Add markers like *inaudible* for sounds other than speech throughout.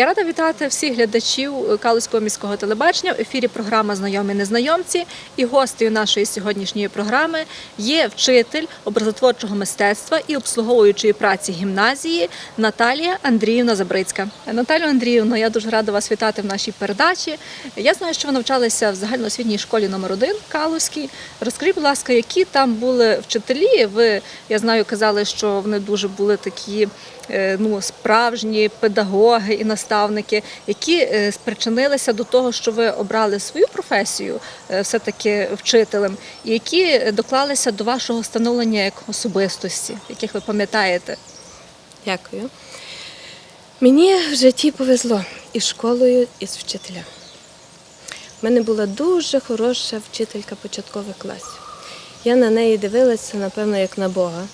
Я рада вітати всіх глядачів Калузького міського телебачення. В ефірі програма Знайомі незнайомці. І гостею нашої сьогоднішньої програми є вчитель образотворчого мистецтва і обслуговуючої праці гімназії Наталія Андріївна Забрицька. Наталію Андріївну, я дуже рада вас вітати в нашій передачі. Я знаю, що ви навчалися в загальноосвітній школі номер 1 Калузькій. Розкажіть, будь ласка, які там були вчителі? Ви я знаю, казали, що вони дуже були такі е, ну, справжні педагоги і наставники, які е, спричинилися до того, що ви обрали свою професію е, все-таки вчителем, і які доклалися до вашого становлення як особистості, яких ви пам'ятаєте. Дякую. Мені в житті повезло із школою, і з вчителем. У мене була дуже хороша вчителька початкових класів. Я на неї дивилася, напевно, як на Бога,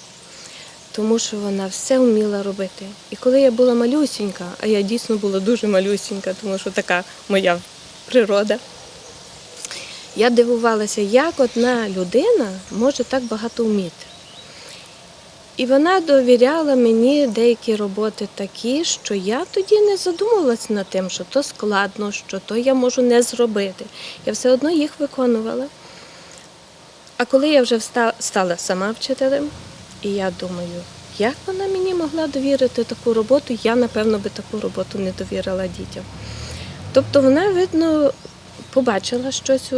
тому що вона все вміла робити. І коли я була малюсінька, а я дійсно була дуже малюсінька, тому що така моя природа, я дивувалася, як одна людина може так багато вміти. І вона довіряла мені деякі роботи такі, що я тоді не задумувалася над тим, що то складно, що то я можу не зробити. Я все одно їх виконувала. А коли я вже стала сама вчителем, і я думаю, як вона мені могла довірити таку роботу, я, напевно, би таку роботу не довірила дітям. Тобто вона, видно, побачила щось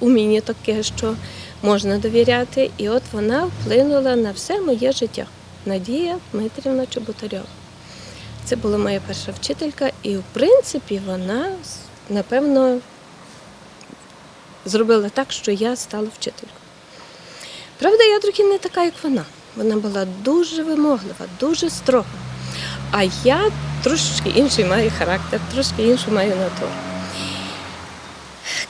у, мені таке, що можна довіряти, і от вона вплинула на все моє життя. Надія Дмитрівна Чеботарьова. Це була моя перша вчителька, і в принципі вона, напевно, зробила так, що я стала вчителькою. Правда, я трохи не така, як вона. Вона була дуже вимоглива, дуже строга. А я трошечки інший маю характер, трошки іншу маю натуру.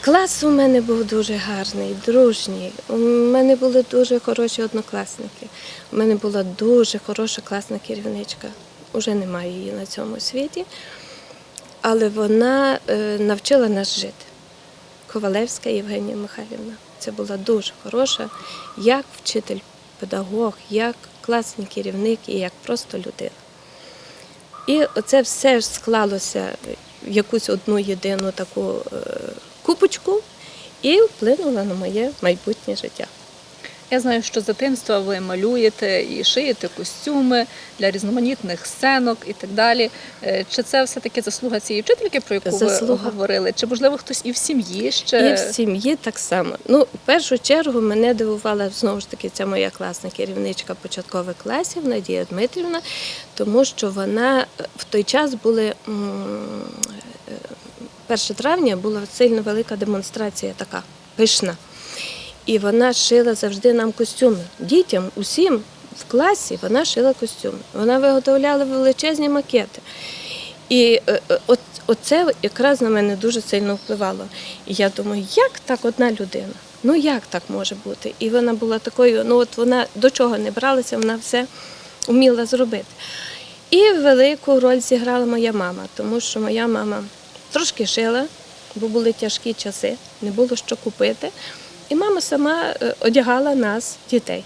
Клас у мене був дуже гарний, дружній. У мене були дуже хороші однокласники. У мене була дуже хороша класна керівничка. Уже немає її на цьому світі. Але вона е, навчила нас жити. Ковалевська Євгенія Михайлівна. Це була дуже хороша, як вчитель, педагог, як класний керівник і як просто людина. І це все ж склалося в якусь одну єдину таку е, купочку і вплинуло на моє майбутнє життя. Я знаю, що з дитинства ви малюєте і шиєте костюми для різноманітних сценок і так далі. Е, Чи це все-таки заслуга цієї вчительки, про яку ви говорили? Чи можливо хтось і в сім'ї ще І в сім'ї так само. Ну, в першу чергу мене дивувала знову ж таки ця моя класна керівничка початкових класів Надія Дмитрівна, тому що вона е, в той час були м, е, 1 травня була сильно велика демонстрація така пишна. І вона шила завжди нам костюми. Дітям, усім в класі вона шила костюми. Вона виготовляла величезні макети. І е, е, оце якраз на мене дуже сильно впливало. І я думаю, як так одна людина? Ну як так може бути? І вона була такою, ну от вона до чого не бралася, вона все вміла зробити. І велику роль зіграла моя мама, тому що моя мама трошки шила, бо були тяжкі часи, не було що купити. І мама сама е, одягала нас, дітей.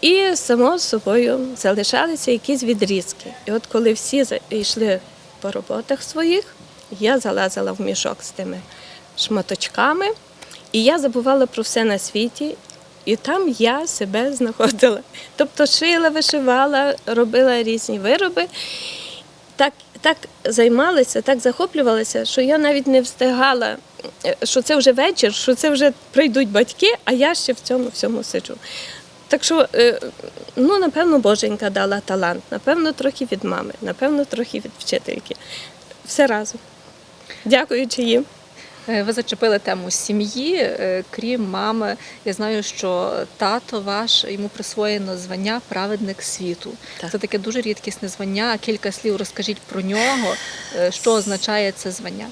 І само собою залишалися якісь відрізки. І от коли всі йшли по роботах своїх, я залазила в мішок з тими шматочками, і я забувала про все на світі. І там я себе знаходила. Тобто шила, вишивала, робила різні вироби. Так, так займалася, так захоплювалася, що я навіть не встигала, що це вже вечір, що це вже прийдуть батьки, а я ще в цьому всьому сиджу. Так що, е, ну, напевно, Боженька дала талант, напевно, трохи від мами, напевно, трохи від вчительки. Все разом. Дякуючи їм. Е, Ви зачепили тему сім'ї, Е, крім мами. Я знаю, що тато ваш йому присвоєно звання праведник світу. Так. Це таке дуже рідкісне звання. Кілька слів розкажіть про нього. Що означає це звання?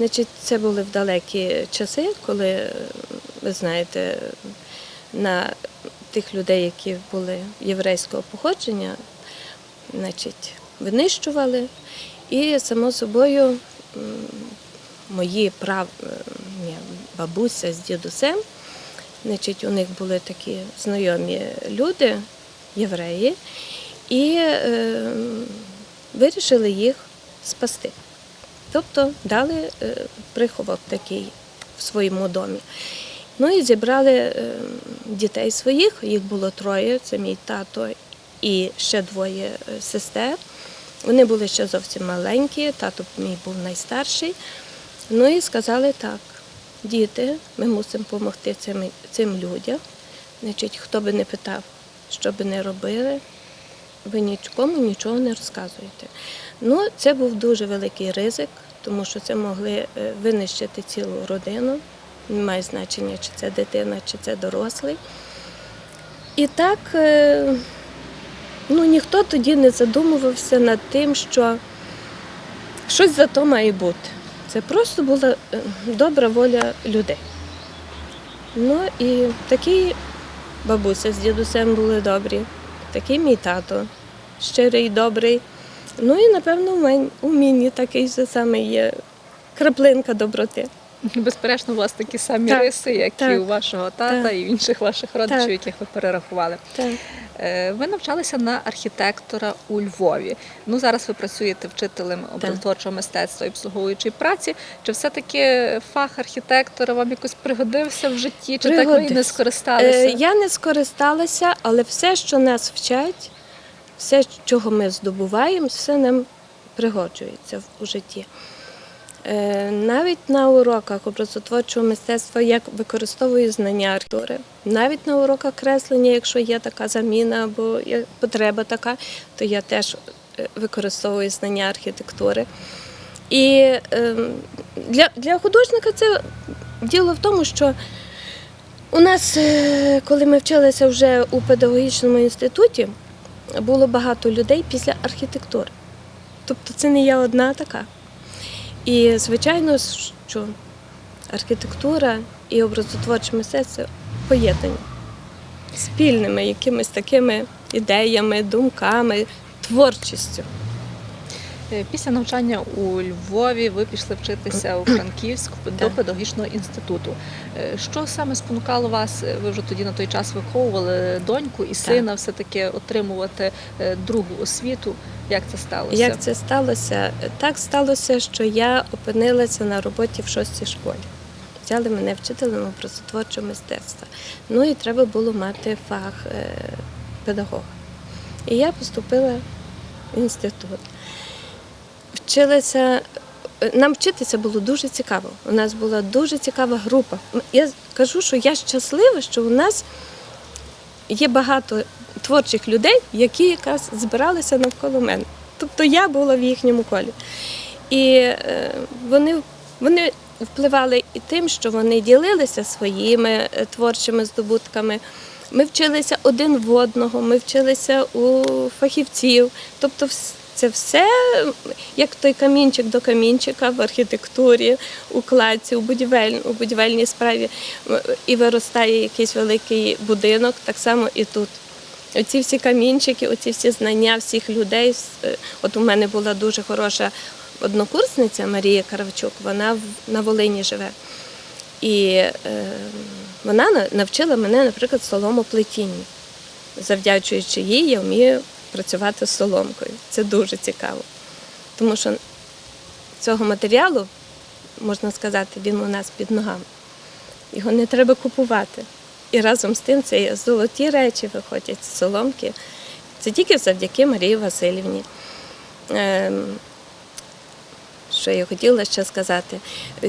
Значить, це були в далекі часи, коли, ви знаєте, на тих людей, які були єврейського походження, значить, винищували. І, само собою, мої прав... е, ні, бабуся з дідусем, значить, у них були такі знайомі люди, євреї, і е, вирішили їх спасти. Тобто дали е, приховок такий в своєму домі. Ну і зібрали е, дітей своїх, їх було троє, це мій тато і ще двоє е, сестер. Вони були ще зовсім маленькі, тато мій був найстарший. Ну і сказали так, діти, ми мусимо допомогти цим, цим людям. Значить, хто би не питав, що би не робили, ви нікому нічого не розказуєте. Ну, це був дуже великий ризик, тому що це могли е, винищити цілу родину. Немає значення, чи це дитина, чи це дорослий. І так, е, ну, ніхто тоді не задумувався над тим, що щось за то має бути. Це просто була е, добра воля людей. Ну і такий бабуся з дідусем були добрі, такий мій тато, щирий, добрий. Ну і напевно у мені такий же самий є краплинка доброти. Безперечно, у вас такі самі Так, риси, як і у вашого тата так. і в інших ваших родичів, Так. яких ви перерахували. Так. Е, Ви навчалися на архітектора у Львові. Ну зараз ви працюєте вчителем образотворчого мистецтва і обслуговуючої праці. Чи все-таки фах архітектора вам якось пригодився в житті? Чи так ви і не скористалися? Е, я не скористалася, але все, що нас вчать, все, чого ми здобуваємо, все нам пригоджується в- у житті. Е, Навіть на уроках образотворчого мистецтва я використовую знання архітектури. Навіть на уроках креслення, якщо є така заміна або потреба така, то я теж е, використовую знання архітектури. І ем, для, для художника це діло в тому, що у нас, е, коли ми вчилися вже у педагогічному інституті, було багато людей після архітектури. Тобто це не я одна така. І звичайно, що архітектура і образотворче мистецтво поєднані спільними якимись такими ідеями, думками, творчістю. Е, Після навчання у Львові ви пішли вчитися у Франківськ до педагогічного інституту. Е, Що саме спонукало вас? е, Ви вже тоді на той час виховували доньку і сина, все таки отримувати другу освіту. Як це сталося? Як це сталося? Так сталося, що я опинилася на роботі в шостій школі. Взяли мене вчителем образотворчого мистецтва. Ну і треба було мати фах педагога. І я поступила в інститут. Вчилася. е, Нам вчитися було дуже цікаво. У нас була дуже цікава група. Я кажу, що я щаслива, що у нас є багато творчих людей, які якраз збиралися навколо мене. Тобто я була в їхньому колі. І е, вони, вони впливали і тим, що вони ділилися своїми е, творчими здобутками. Ми вчилися один в одного, ми вчилися у фахівців. Тобто, це все як той камінчик до камінчика в архітектурі, у кладці, у, будівель, у будівельній справі і виростає якийсь великий будинок, так само і тут. Оці всі камінчики, оці всі знання всіх людей. е, От у мене була дуже хороша однокурсниця Марія Каравчук, вона на Волині живе. І е, вона навчила мене, наприклад, соломоплетінню. Завдячуючи їй, я вмію працювати з соломкою. Це дуже цікаво. Тому що цього матеріалу, можна сказати, він у нас під ногами. Його не треба купувати. І разом з тим це золоті речі виходять з соломки. Це тільки завдяки Марії Васильівні. Ем, Що я хотіла ще сказати?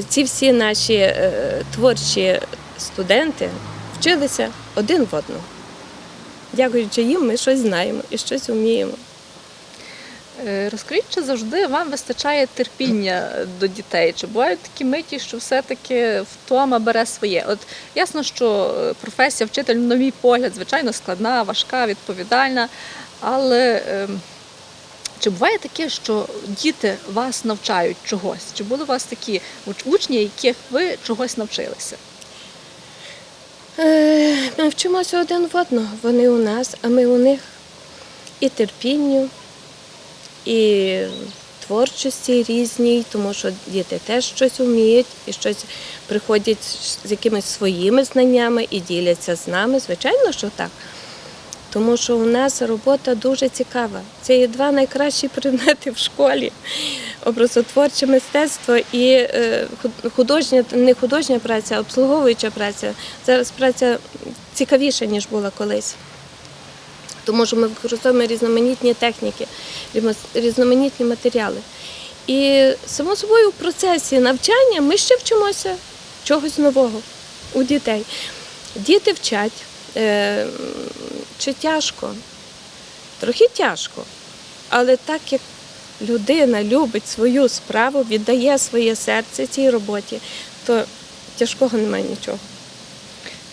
Ці всі наші е, творчі студенти вчилися один в одного. Дякуючи їм, ми щось знаємо і щось вміємо. Е, Розкажіть, чи завжди вам вистачає терпіння до дітей? Чи бувають такі миті, що все-таки втома бере своє? От ясно, що е, професія вчитель, на мій погляд, звичайно, складна, важка, відповідальна. Але ем, чи буває таке, що діти вас навчають чогось? Чи були у вас такі учні, яких ви чогось навчилися? Е, Ми вчимося один в одного. Вони у нас, а ми у них. І терпінню, і творчості різній, тому що діти теж щось вміють і щось приходять з якимись своїми знаннями і діляться з нами. Звичайно, що так. Тому що у нас робота дуже цікава. Це є два найкращі предмети в школі: образотворче мистецтво і е, художня, не художня праця, а обслуговуюча праця. Зараз праця цікавіша, ніж була колись. Тому що ми використовуємо різноманітні техніки, різноманітні матеріали. І само собою в процесі навчання ми ще вчимося чогось нового у дітей. Діти вчать. Е, чи тяжко? Трохи тяжко. Але так як людина любить свою справу, віддає своє серце цій роботі, то тяжкого немає нічого.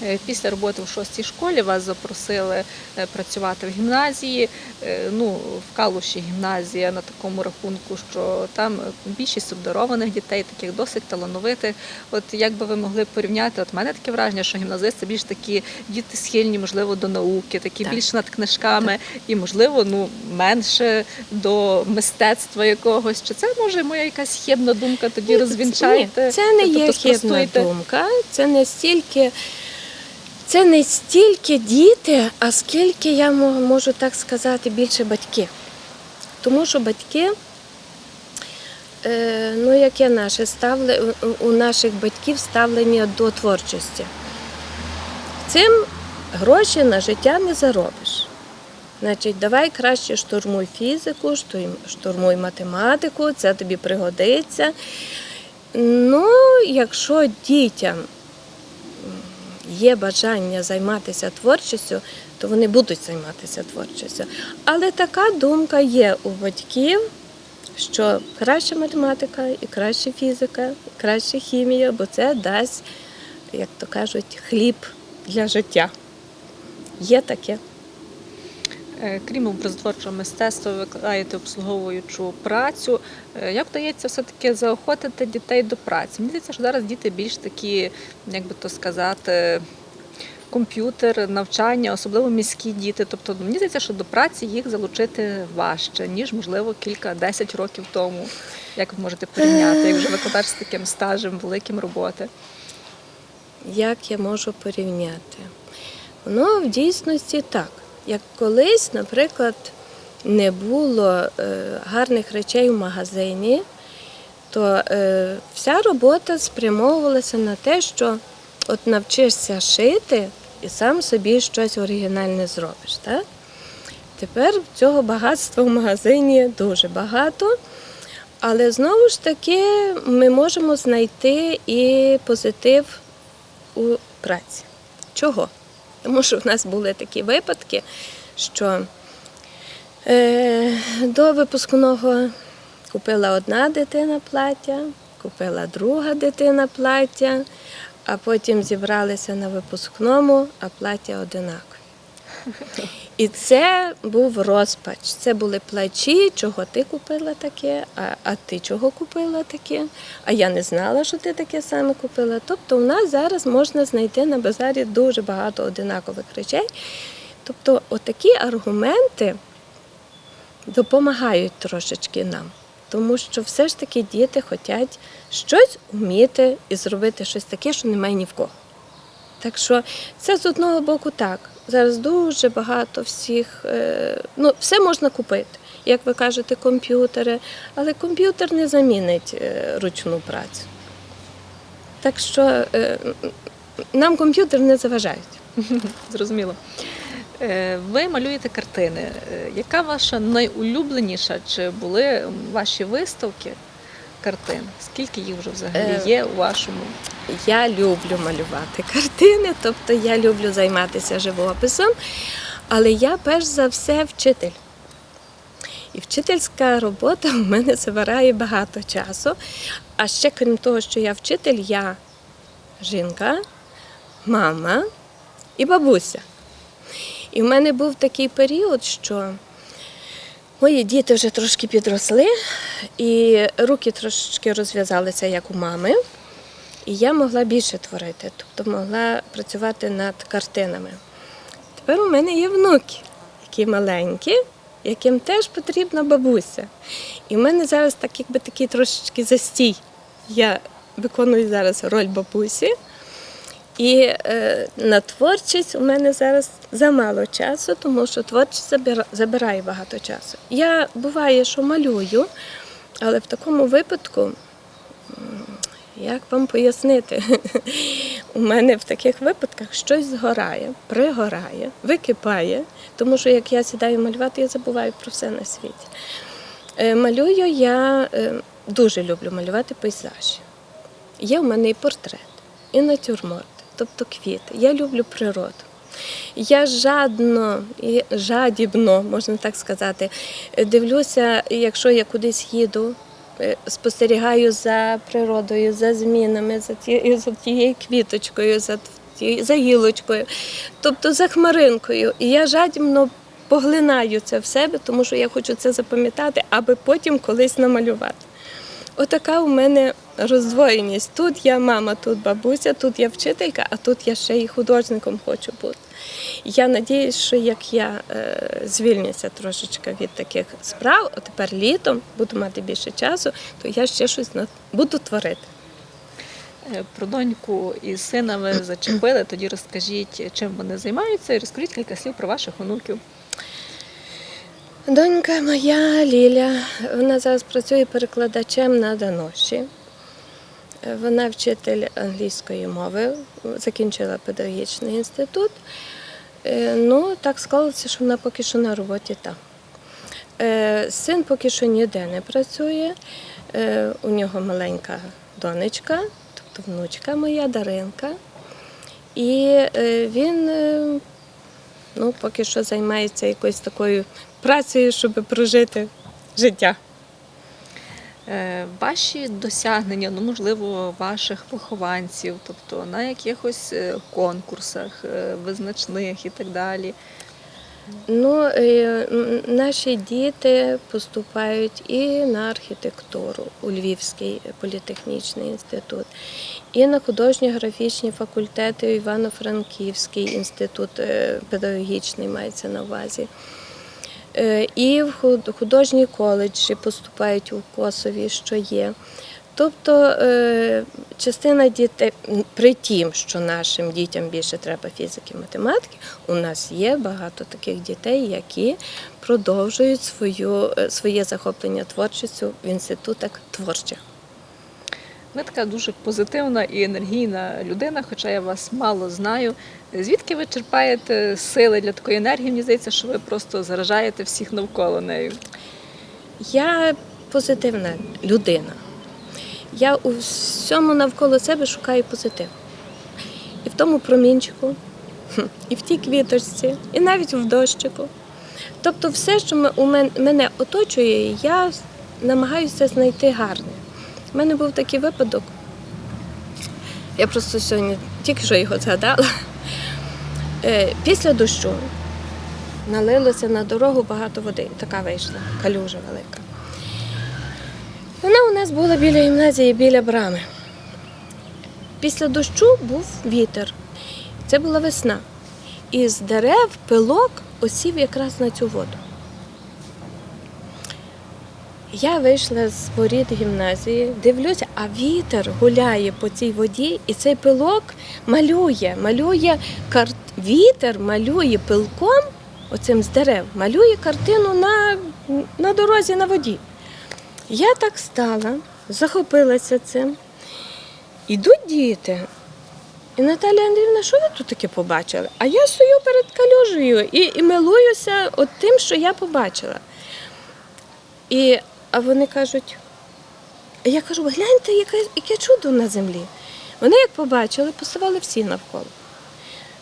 Е, Після роботи в шостій школі вас запросили е, працювати в гімназії. Е, Ну, в Калуші гімназія на такому рахунку, що там більшість обдарованих дітей, таких досить талановитих. От як би ви могли порівняти? От мене таке враження, що гімназисти більш такі діти схильні, можливо, до науки, такі Так. більш над книжками, і можливо, ну менше до мистецтва якогось. Чи це може моя якась хибна думка? Тоді розвінчайте. Ні, це не Тобто є хибна думка. Це не стільки. Це не стільки діти, а скільки я можу так сказати, більше батьки. Тому що батьки, е, ну яке наше ставле, у- наших батьків ставлення до творчості. Цим гроші на життя не заробиш. Значить, давай краще штурмуй фізику, штурмуй математику, це тобі пригодиться. Ну, якщо дітям є бажання займатися творчістю, то вони будуть займатися творчістю. Але така думка є у батьків, що краще математика, і краще фізика, і краще хімія, бо це дасть, як то кажуть, хліб для життя. Є таке. Е, Крім образотворчого мистецтва, ви викладаєте обслуговуючу працю. Е, Як вдається все-таки заохотити дітей до праці? Мені здається, що зараз діти більш такі, як би то сказати, комп'ютер, навчання, особливо міські діти. Тобто мені здається, що до праці їх залучити важче, ніж, можливо, кілька-десять років тому. Як ви можете порівняти, як вже викладач з таким стажем великим роботи? Як я можу порівняти? Воно в дійсності так. Як колись, наприклад, не було е, гарних речей в магазині, то е, вся робота спрямовувалася на те, що от навчишся шити і сам собі щось оригінальне зробиш. Так? Тепер цього багатства в магазині дуже багато. Але знову ж таки ми можемо знайти і позитив у праці. Чого? Тому що в нас були такі випадки, що е, до випускного купила одна дитина плаття, купила друга дитина плаття, а потім зібралися на випускному, а плаття одинакові. І це був розпач. Це були плачі, чого ти купила таке, а, а ти чого купила таке, а я не знала, що ти таке саме купила. Тобто у нас зараз можна знайти на базарі дуже багато одинакових речей. Тобто, отакі аргументи допомагають трошечки нам. Тому що все ж таки діти хочуть щось вміти і зробити щось таке, що немає ні в кого. Так що це з одного боку так. Зараз дуже багато всіх, е, ну, все можна купити. Як ви кажете, комп'ютери, але комп'ютер не замінить е, ручну працю. Так що е, нам комп'ютер не заважають. *laughs* Зрозуміло. Ви малюєте картини. Яка ваша найулюбленіша? Чи були ваші виставки картин? Скільки їх вже взагалі Е, є у вашому? Я люблю малювати картини, тобто я люблю займатися живописом, але я перш за все вчитель. І вчительська робота в мене забирає багато часу. А ще крім того, що я вчитель, я жінка, мама і бабуся. І в мене був такий період, що мої діти вже трошки підросли, і руки трошечки розв'язалися, як у мами. І я могла більше творити, тобто могла працювати над картинами. Тепер у мене є внуки, які маленькі, яким теж потрібна бабуся. І в мене зараз так, якби такий трошечки застій. Я виконую зараз роль бабусі. І е, на творчість у мене зараз замало часу, тому що творчість забирає багато часу. Я буває, що малюю, але в такому випадку, як вам пояснити, *laughs* у мене в таких випадках щось згорає, пригорає, википає, тому що як я сідаю малювати, я забуваю про все на світі. Е, Малюю я е, дуже люблю малювати пейзажі. Є в мене і портрет, і натюрморт, тобто квіти. Я люблю природу. Я жадно і жадібно, можна так сказати, дивлюся, якщо я кудись їду, е, спостерігаю за природою, за змінами, за, ті, за тією квіточкою, за, ті- за гілочкою, тобто за хмаринкою. І я жадібно поглинаю це в себе, тому що я хочу це запам'ятати, аби потім колись намалювати. Отака у мене роздвоєність. Тут я мама, тут бабуся, тут я вчителька, а тут я ще і художником хочу бути. Я надіюсь, що як я е, звільнюся трошечки від таких справ, а тепер літом буду мати більше часу, то я ще щось буду творити. Е, Про доньку і сина ви зачепили. Тоді розкажіть, чим вони займаються, і розкажіть кілька слів про ваших онуків. Донька моя Ліля, вона зараз працює перекладачем на Даноші. Вона вчитель англійської мови, закінчила педагогічний інститут. Е, Ну, так склалося, що вона поки що на роботі там. Е, Син поки що ніде не працює. Е, У нього маленька донечка, тобто внучка моя Даринка. І він ну, поки що займається якоюсь такою працею, щоб прожити життя. Е, Ваші досягнення, ну можливо, ваших вихованців, тобто на якихось е, конкурсах е, визначних і так далі. Ну, наші діти поступають і на архітектуру у Львівський політехнічний інститут, і на художньо-графічні факультети у Івано-Франківський інститут педагогічний мається на увазі. Е, І в худ- художні коледжі поступають у Косові, що є. Тобто е, частина дітей, при тім, що нашим дітям більше треба фізики, математики, у нас є багато таких дітей, які продовжують свою, е, своє захоплення творчістю в інститутах творчих. Ви така дуже позитивна і енергійна людина, хоча я вас мало знаю. Звідки ви черпаєте сили для такої енергії? Мені здається, що ви просто заражаєте всіх навколо нею. Я позитивна людина. Я у всьому навколо себе шукаю позитив. І в тому промінчику, і в тій квіточці, і навіть в дощику. Тобто, все, що у мене оточує, я намагаюся знайти гарне. У мене був такий випадок. Я просто сьогодні тільки що його згадала. Е, Після дощу налилося на дорогу багато води. Така вийшла, калюжа велика. Вона у нас була біля гімназії, біля брами. Після дощу був вітер. Це була весна. І з дерев пилок осів якраз на цю воду. Я вийшла з воріт гімназії, дивлюся, а вітер гуляє по цій воді, і цей пилок малює, малює кар... вітер малює пилком, оцим з дерев, малює картину на, на дорозі на воді. Я так стала, захопилася цим. Ідуть діти. І Наталя Андріївна, що ви тут таке побачили? А я стою перед калюжею і, і милуюся от тим, що я побачила. І, а вони кажуть, я кажу, гляньте, яке, яке чудо на землі. Вони як побачили, поставали всі навколо.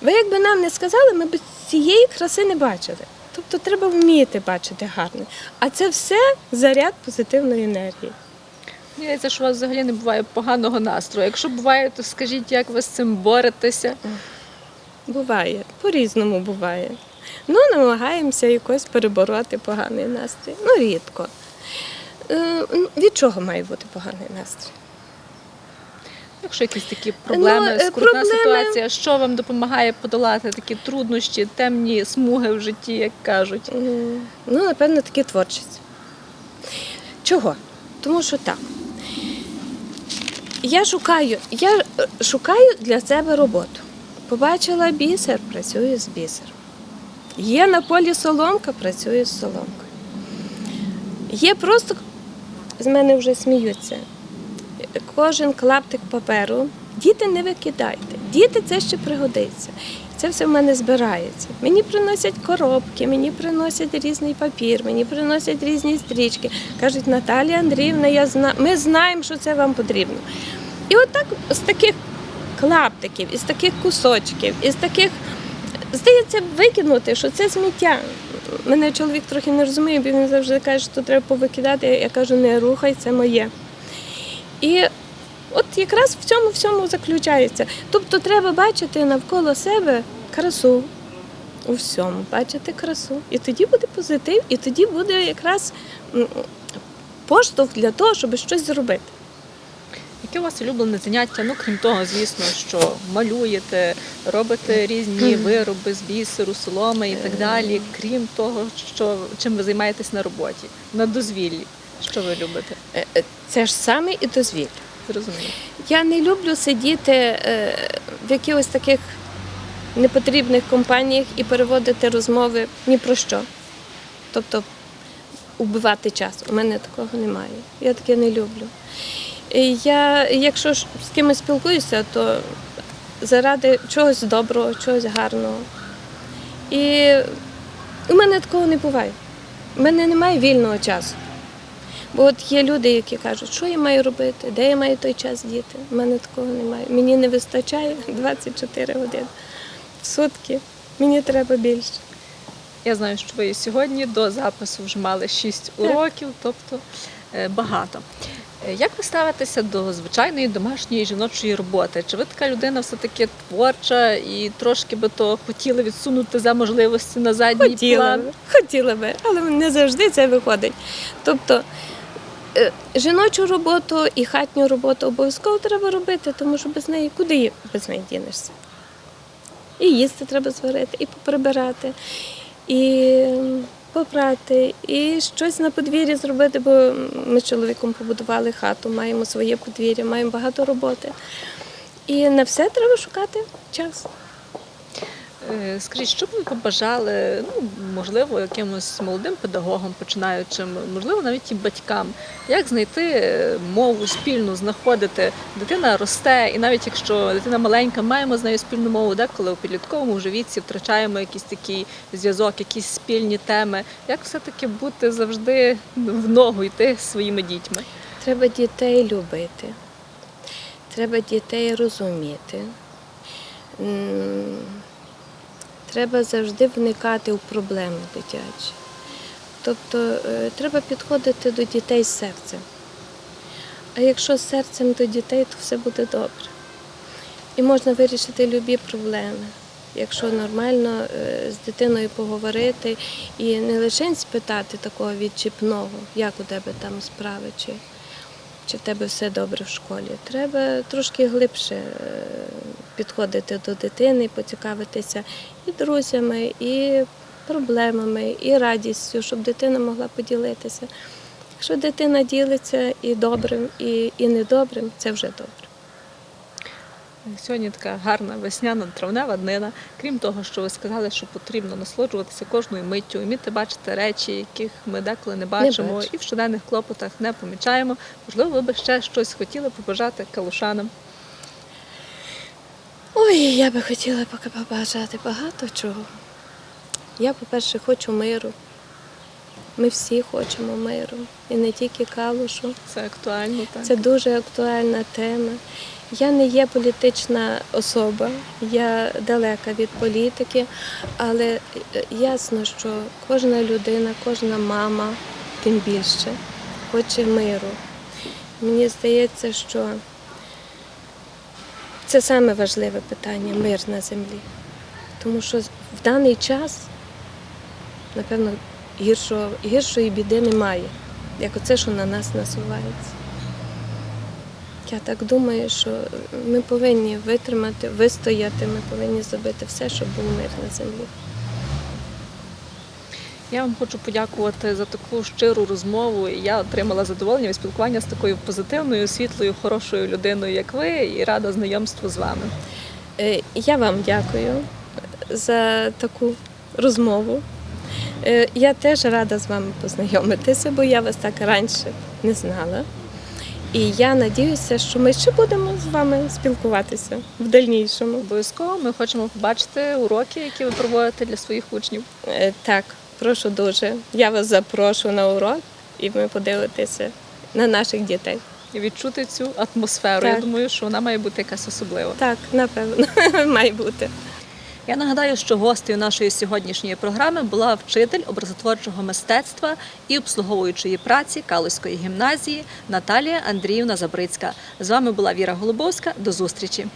Ви якби нам не сказали, ми б цієї краси не бачили. Тобто треба вміти бачити гарне. А це все заряд позитивної енергії. Здається, що у вас взагалі не буває поганого настрою. Якщо буває, то скажіть, як ви з цим боретеся? Буває, по-різному буває. Ну, намагаємося якось перебороти поганий настрій. Ну, рідко. Е, ну, Від чого має бути поганий настрій? Якщо якісь такі проблеми, Ну, е, скрутна проблеми- ситуація, що вам допомагає подолати такі труднощі, темні смуги в житті, як кажуть? Ну, напевно, таки творчість. Чого? Тому що так. Я шукаю, я е, шукаю для себе роботу. Побачила бісер, працюю з бісером. Є на полі соломка, працюю з соломкою. Є просто з мене вже сміються. Кожен клаптик паперу. Діти не викидайте. Діти це ще пригодиться. Це все в мене збирається. Мені приносять коробки, мені приносять різний папір, мені приносять різні стрічки. Кажуть, Наталія Андріївна, я зна... ми знаємо, що це вам потрібно. І отак з таких клаптиків, із таких кусочків, із таких, здається, викинути, що це сміття. Мене чоловік трохи не розуміє, бо він завжди каже, що треба повикидати. Я кажу, не рухай, це моє. І от якраз в цьому всьому заключається. Тобто треба бачити навколо себе красу у всьому, бачити красу. І тоді буде позитив, і тоді буде якраз поштовх для того, щоб щось зробити. Яке у вас улюблене заняття? Ну, крім того, звісно, що малюєте, робите різні вироби з бісеру, соломи і так далі. Крім того, що чим ви займаєтесь на роботі, на дозвіллі. Що ви любите? Е, е, Це ж саме і дозвілля. Зрозуміло. Я не люблю сидіти е, в якихось таких непотрібних компаніях і переводити розмови ні про що. Тобто убивати час. У мене такого немає. Я таке не люблю. Я, якщо ж з кимось спілкуюся, то заради чогось доброго, чогось гарного. І у мене такого не буває. У мене немає вільного часу. Бо от є люди, які кажуть, що я маю робити, де я маю той час діти. У мене такого немає. Мені не вистачає *laughs* 24 години в сутки. Мені треба більше. Я знаю, що ви сьогодні до запису вже мали 6 уроків, тобто е, багато. Е, Як ви ставитеся до звичайної домашньої жіночої роботи? Чи ви така людина все-таки творча і трошки би то хотіли відсунути за можливості на задній Хотіла план? би, хотіла би, але не завжди це виходить. Тобто е, жіночу роботу і хатню роботу обов'язково треба робити, тому що без неї куди без неї дінешся? І їсти треба зварити, і поприбирати, і попрати, і щось на подвір'ї зробити, бо ми з чоловіком побудували хату, маємо своє подвір'я, маємо багато роботи. І на все треба шукати час. Е, Скажіть, що б ви побажали, ну, можливо, якимось молодим педагогам, починаючим, можливо, навіть і батькам, як знайти е, мову спільну, знаходити. Дитина росте, і навіть якщо дитина маленька, маємо з нею спільну мову, деколи у підлітковому вже віці втрачаємо якийсь такий зв'язок, якісь спільні теми. Як все-таки бути завжди в ногу йти своїми дітьми? Треба дітей любити, треба дітей розуміти. Треба завжди вникати у проблеми дитячі. Тобто е, треба підходити до дітей з серцем. А якщо з серцем до дітей, то все буде добре. І можна вирішити любі проблеми. Якщо нормально е, з дитиною поговорити і не лише спитати такого відчіпного, як у тебе там справи, чи, чи в тебе все добре в школі. Треба трошки глибше е, підходити до дитини, поцікавитися і друзями, і проблемами, і радістю, щоб дитина могла поділитися. Якщо дитина ділиться і добрим, і, і недобрим, це вже добре. Сьогодні така гарна весняна травнева днина. Крім того, що ви сказали, що потрібно насолоджуватися кожною миттю, вміти бачити речі, яких ми деколи не бачимо, бачимо. і в щоденних клопотах не помічаємо. Можливо, ви би ще щось хотіли побажати калушанам. Ой, я би хотіла поки побажати багато чого. Я, по-перше, хочу миру. Ми всі хочемо миру. І не тільки калушу. Це актуально, так? Це дуже актуальна тема. Я не є політична особа, я далека від політики, але ясно, що кожна людина, кожна мама, тим більше, хоче миру. Мені здається, що це саме важливе питання мир на землі. Тому що в даний час, напевно, гіршого, гіршої біди немає, як оце, що на нас насувається. Я так думаю, що ми повинні витримати, вистояти, ми повинні зробити все, щоб був мир на землі. Я вам хочу подякувати за таку щиру розмову. Я отримала задоволення від спілкування з такою позитивною, світлою, хорошою людиною, як ви, і рада знайомству з вами. Е, Я вам дякую за таку розмову. Е, Я теж рада з вами познайомитися, бо я вас так раніше не знала. І я надіюся, що ми ще будемо з вами спілкуватися в дальнішому. Обов'язково ми хочемо побачити уроки, які ви проводите для своїх учнів. Е, Так, прошу дуже. Я вас запрошу на урок, і ви подивитеся на наших дітей. І відчути цю атмосферу. Я думаю, що вона має бути якась особлива. Так, напевно, *laughs* має бути. Я нагадаю, що гостею нашої сьогоднішньої програми була вчитель образотворчого мистецтва і обслуговуючої праці Калузької гімназії Наталія Андріївна Забрицька. З вами була Віра Голубовська. До зустрічі.